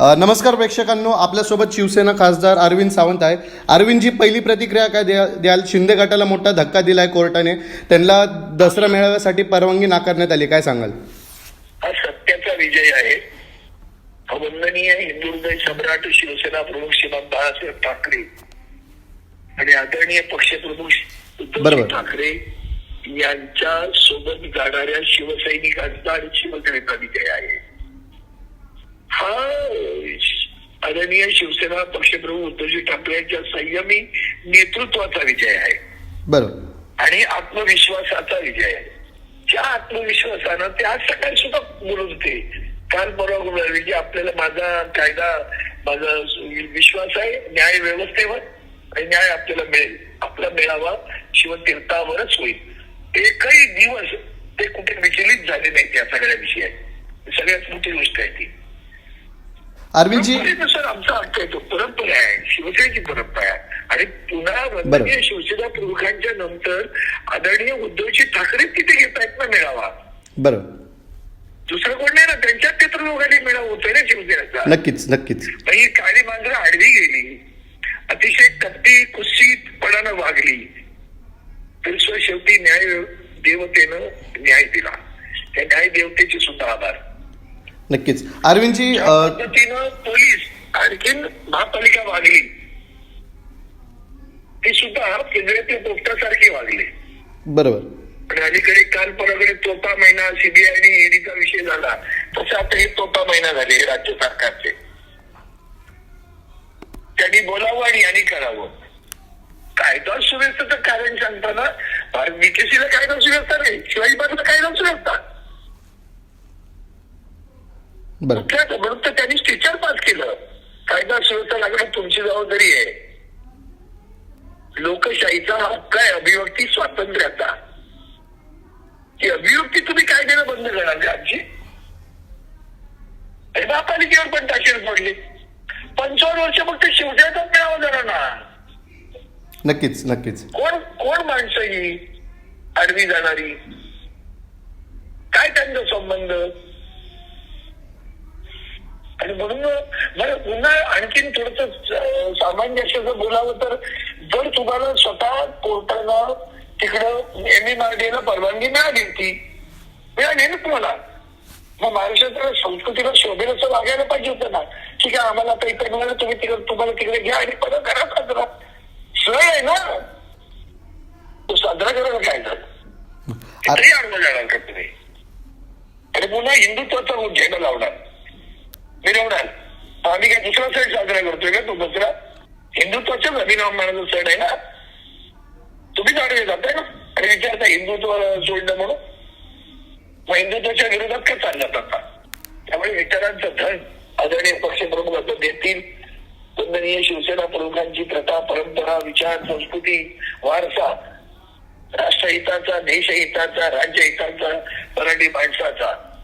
नमस्कार प्रेक्षकांनो. आपल्यासोबत शिवसेना खासदार अरविंद सावंत आहे. अरविंदजी पहिली प्रतिक्रिया काय द्या द्याल? शिंदे गटाला मोठा धक्का दिलाय कोर्टाने. त्यांना दसरा मेळाव्यासाठी परवानगी नाकारण्यात आली. काय सांगाल? हा सत्याचा विजय आहे. हा वंदनीय हिंदू हृदय सम्राट शिवसेना प्रमुख श्रीमान बाळासाहेब ठाकरे आणि आदरणीय पक्षप्रमुख बरोबर. ठाकरे यांच्या सोबत जाणाऱ्या शिवसैनिकांचा आणि शिवसेनेचा विजय आहे. हा आदरणीय शिवसेना पक्षप्रमुख उद्धवजी ठाकरे यांच्या संयमी नेतृत्वाचा विजय आहे. बरं आणि आत्मविश्वासाचा विजय आहे. त्या आत्मविश्वासानं ते आज सकाळी सुद्धा बोलत होते. काल परवा बोलले की आपल्याला माझा कायदा माझा विश्वास आहे न्याय व्यवस्थेवर आणि न्याय आपल्याला मिळेल. आपला मेळावा शिवतीर्थावरच होईल. एकही दिवस ते कुठे विचलित झाले नाही त्या सगळ्या विषयात. सगळ्यात मोठी गोष्ट आहे ती. अरविंदजी परंपरेनुसार आमचा हक्क आहे? तो परंपरा आहे. शिवसेनेची परंपरा आहे. आणि पुन्हा वंदनीय शिवसेना प्रमुखांच्या नंतर आदरणीय उद्धवजी ठाकरे तिथे घेत आहेत ना मेळावा. बरं दुसरं कोण नाही ना? त्यांच्याच नेतृत्वाखाली मेळावा होतोय ना शिवसेनेचा. नक्कीच नक्कीच. पण ही काळी मांजरं आडवी गेली. अतिशय कपटी कुस्सीतपणानं वागली. तर शेवटी न्याय देवतेनं न्याय दिला. त्या न्याय देवतेचे सुद्धा आभार. नक्कीच. अरविंदजी पद्धतीनं पोलीस आणखीन महापालिका वागली ती सुद्धा केंद्रातील पोपटासारखी वागली. बरोबर. आणि अलीकडे काल परवाकडे तोपा महिना सीबीआय आणि ईडीचा विषय झाला तसं आता हे तोपा महिना झाले राज्य सरकारचे. त्यांनी बोलावं आणि यांनी करावं. कायदा सुव्यवस्थेचं कारण सांगताना बीकेसीला कायदा सुव्यवस्था नाही शिवाजी पार्कला कायदा सुव्यवस्था म्हणून तर त्यांनी स्टिचर पास केलं? कायदा सुव्यवस्था लागणं तुमची जबाबदारी आहे. लोकशाहीचा हक्क आहे अभिव्यक्ती स्वातंत्र्याचा. ही अभिव्यक्ती तुम्ही काय देणं बंद करणार का आमची आणि महापालिकेवर पण ताशेर पडले. पंचावन्न वर्ष फक्त शिवसेनेचाच मिळावं जरा ना. नक्कीच नक्कीच. कोण कोण माणसं ही? आडवी जाणारी. काय त्यांचा संबंध? आणि म्हणून मला पुन्हा आणखीन थोडस सामंजस्याचं बोलावं तर जर तुम्हाला स्वतः कोर्टानं तिकडं एम एम आर ला परवानगी मिळाली होती मिळाली ना तुम्हाला? मग महाराष्ट्राच्या संस्कृतीला शोभेल असं वागायला पाहिजे होतं ना. ठीक आहे आम्हाला आता इथे मिळालं तुम्ही तिकडे तुम्हाला तिकडे घ्या आणि परत करा साजरा. सण आहे ना. तो साजरा करायला काय झालं? अडवं जाणार का तुम्ही? आणि पुन्हा हिंदुत्वाचा झेंडा लावणार. मिरवणार आम्ही काय दुसरा सण साजरा करतोय का तो दसरा हिंदुत्वाच्याच अभिनवमानाचा सण आहे ना? तुम्हीच आडवे जाताय ना? आणि विचारता हिंदुत्व सोडणं म्हणून? मग हिंदुत्वाच्या विरोधात का चाललात आता? त्यामुळे विचारांचं धन आदरणीय पक्षप्रमुख असं देतील. वंदनीय शिवसेना प्रमुखांची प्रथा परंपरा विचार संस्कृती वारसा राष्ट्रहिताचा देशहिताचा राज्यहिताचा मराठी माणसाचा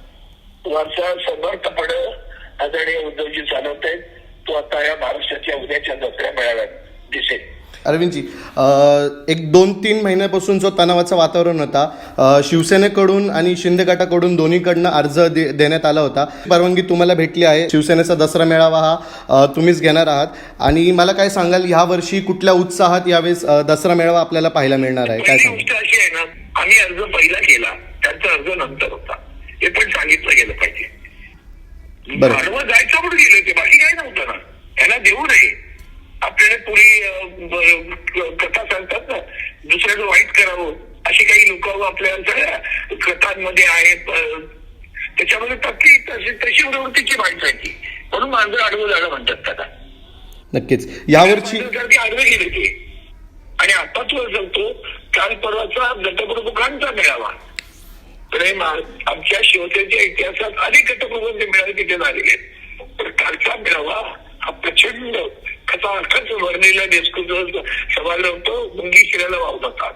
वारसा समर्थपणे आदरणीय उद्धवजी चालवत आहेत तो आता या महाराष्ट्राच्या उद्याच्या दसऱ्या मेळाव्यात दिसेल. अरविंदजी एक दोन तीन महिन्यापासून जो तणावाचं वातावरण होता शिवसेनेकडून आणि शिंदे गटाकडून दोन्हीकडनं अर्ज दे देण्यात आला होता. परवानगी तुम्हाला भेटली आहे. शिवसेनेचा दसरा मेळावा हा तुम्हीच घेणार आहात. आणि मला काय सांगाल ह्या वर्षी कुठल्या उत्साहात यावेळेस दसरा मेळावा आपल्याला पाहायला मिळणार आहे? काय गोष्ट अशी आहे ना आम्ही अर्ज पहिला केला त्यांचा अर्ज नंतर होता हे पण सांगितलं गेलं पाहिजे बरं. आडवं जायचं म्हणून गेले ते बाकी काय नव्हतं ना. त्यांना देऊ नये. आपल्याला पुरी ब- कथा सांगतात ना दुसऱ्याचं वाईट करावं अशी काही लोक आपल्या सगळ्या कथांमध्ये आहेत त्याच्यामध्ये तशी तशी तशी प्रवृत्तीची माणसं आहे ती. म्हणून मांजर आडवं जाणं म्हणतात त्याला. नक्कीच. मांजरसारखे आडवे गेले ते. आणि आता तू सांगतो काल परवाचा गटप्रमुखांचा मेळावा. प्रेम आमच्या शिवसेनेच्या इतिहासात अनेक घटप्रबंध मिळाले तिथे झालेले तर कालचा मेळावा हा प्रचंड खचाखच भरलेला नेसकुच समाज होतो मुंगी शिरायला वावत होता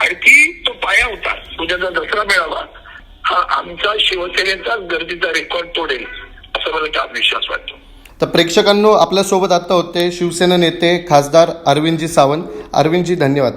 आणि ती तो पाया होता उद्याचा दसरा मेळावा हा आमचा शिवसेनेचा गर्दीचा रेकॉर्ड तोडेल असं मला ठाम विश्वास वाटतो. तर प्रेक्षकांनो आपल्यासोबत आता होते शिवसेना नेते खासदार अरविंदजी सावंत. अरविंदजी धन्यवाद.